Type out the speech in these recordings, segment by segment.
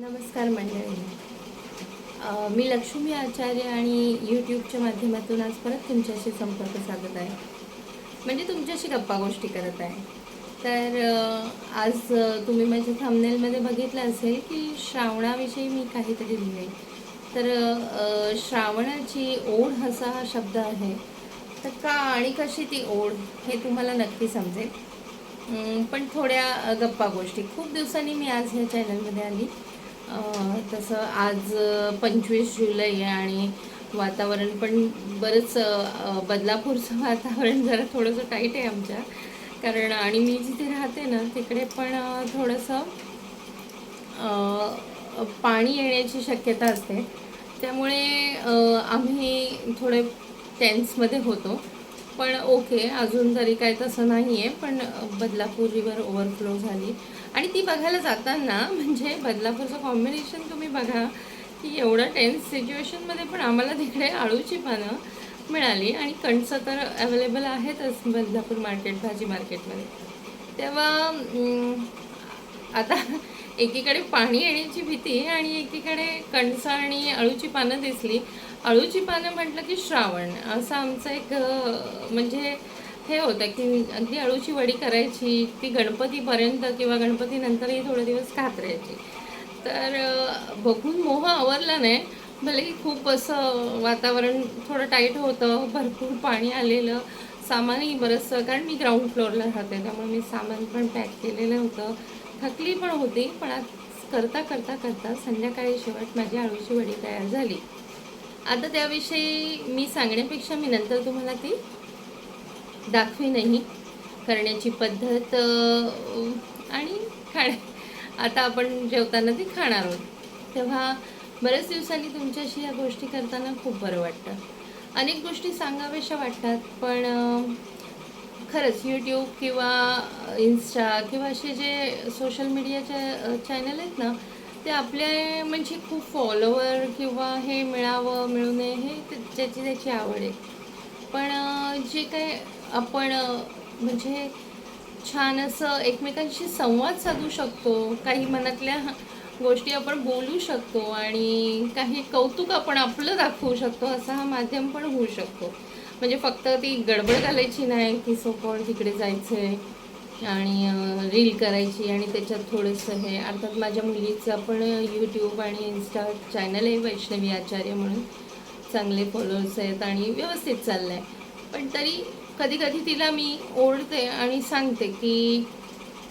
नमस्कार मंडळी. मी लक्ष्मी आचार्य आणि यूट्यूबच्या माध्यमातून आज परत तुमच्याशी संपर्क साधत आहे. म्हणजे तुमच्याशी गप्पा गोष्टी करत आहे. तर आज तुम्ही माझ्या थांबनेलमध्ये बघितलं असेल की श्रावणाविषयी मी काहीतरी लिहिले तर श्रावणाची ओढ असा हा शब्द आहे. तर का आणि कशी ती ओढ हे तुम्हाला नक्की समजेल. पण थोड्या गप्पा गोष्टी. खूप दिवसांनी मी आज ह्या चॅनलमध्ये आली. तसं आज पंचवीस जुलै आहे आणि वातावरण पण बरंच बदलापूरचं वातावरण जरा थोडंसं टाईट आहे आमच्या. कारण आणि मी जिथे राहते ना तिकडे पण थोडंसं पाणी येण्याची शक्यता असते. त्यामुळे आम्ही थोडे टेन्समध्ये होतो. पण ओके अजून तरी काय तसं नाही आहे पण बदलापूर रिवर ओव्हरफ्लो झाली. आणि ती बघायला जाताना म्हणजे बदलापूरचं कॉम्बिनेशन तुम्ही बघा की एवढं टेन्स सिच्युएशनमध्ये पण आम्हाला तिकडे आळूची पानं मिळाली आणि कणसं तर अवेलेबल आहेतच बदलापूर मार्केट भाजी मार्केटमध्ये तेव्हा आता एकीकडे पाणी येण्याची भीती आणि एकीकडे कणसं आणि अळूची पानं दिसली. अळूची पानं म्हटलं की श्रावण असं आमचं एक म्हणजे हे होतं की अगदी अळूची वडी करायची ती गणपतीपर्यंत किंवा गणपतीनंतरही थोडे दिवस खात राहायची. तर बघून मोह आवरला नाही. भले की खूप असं वातावरण थोडं टाईट होतं भरपूर पाणी आलेलं सामानही बरंचसं कारण मी ग्राउंड फ्लोअरला राहते त्यामुळे मी सामान पण पॅक केलेलं होतं. थकली पण होती पण आज करता करता करता संध्याकाळी शेवट माझी आळूची वडी तयार झाली. आता त्याविषयी मी सांगण्यापेक्षा मी नंतर तुम्हाला ती दाखवीनही करण्याची पद्धत आणि खाण्या आता आपण जेवताना ती खाणार आहोत. तेव्हा बऱ्याच दिवसांनी तुमच्याशी या गोष्टी करताना खूप बरं वाटतं. अनेक गोष्टी सांगाव्याशा वाटतात पण खरंच यूट्यूब किंवा इन्स्टा किंवा असे जे सोशल मीडियाचे चॅनल आहेत ना ते आपले म्हणजे खूप फॉलोअर किंवा हे मिळावं मिळू नये हे त्याची त्याची आवड आहे. पण जे काय आपण म्हणजे छान असं एकमेकांशी संवाद साधू शकतो. काही मनातल्या गोष्टी आपण बोलू शकतो आणि काही कौतुक आपण आपलं दाखवू शकतो असा हा माध्यम पण होऊ शकतो. म्हणजे फक्त ती गडबड घालायची नाही की सोपण तिकडे जायचं आहे आणि रील करायची आणि त्याच्यात थोडंसं हे. अर्थात माझ्या मुलीचं पण यूट्यूब आणि इन्स्टा चॅनल आहे वैष्णवी आचार्य म्हणून. चांगले फॉलोअर्स आहेत आणि व्यवस्थित चाललं आहे पण तरी कधी कधी तिला मी ओढते आणि सांगते की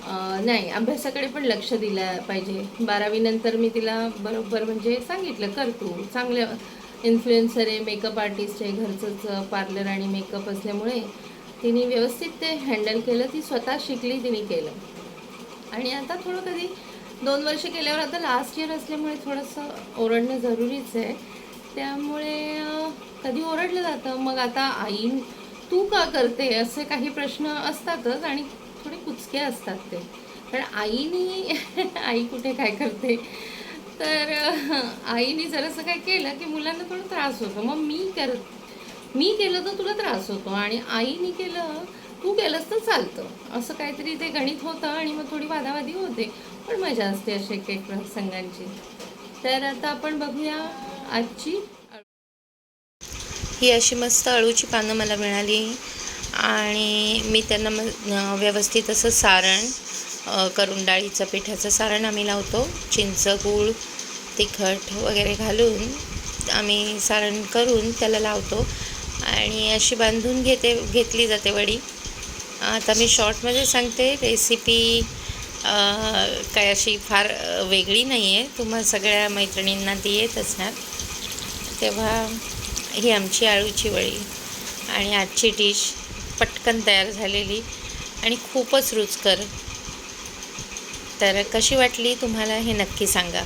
नाही अभ्यासाकडे पण लक्ष दिलं पाहिजे. बारावीनंतर मी तिला बरोबर म्हणजे सांगितलं कर तू. चांगल्या इन्फ्लुएन्सर आहे मेकअप आर्टिस्ट आहे घरचंच पार्लर आणि मेकअप असल्यामुळे तिने व्यवस्थित ते हँडल केलं ती स्वतः शिकली तिने केलं. आणि आता थोडं कधी दोन वर्ष केल्यावर आता लास्ट इयर असल्यामुळे थोडंसं ओरडणं जरुरीच आहे. त्यामुळे कधी ओरडलं जातं मग आता आई तू का करते? असे काही प्रश्न असतातच आणि थोडे कुचके असतात ते. कारण आईनी आई कुठे काय करते? तर आईने जरासं काय केलं की मुलांना थोडा त्रास होतो. मग मी कर मी केलं तर तुला त्रास होतो आणि आईने केलं तू केलंस तर चालतं. असं काहीतरी ते गणित होतं आणि मग थोडी वादावादी होते. पण मजा असते अशा एक एक प्रसंगांची. तर आता आपण बघूया आजची ही अशी मस्त अळूची पानं मला मिळाली. आणि मी त्यांना म व्यवस्थित असं सारण करून डाळीचं पिठाचं सारण आम्ही लावतो. चिंच गूळ तिखट वगैरे घालून आम्ही सारण करून त्याला लावतो. आणि अशी बांधून घेते घेतली जाते वडी. आता मी शॉर्टमध्ये सांगते रेसिपी काय अशी फार वेगळी नाही आहे. तुम्हा सगळ्या मैत्रिणींना ती येत असणार. तेव्हा ही आमची आळूची वळी आणि आजची डिश पटकन तयार झालेली आणि खूपच रुचकर. तर कशी वाटली? तुम्हाला हे नक्की सांगा.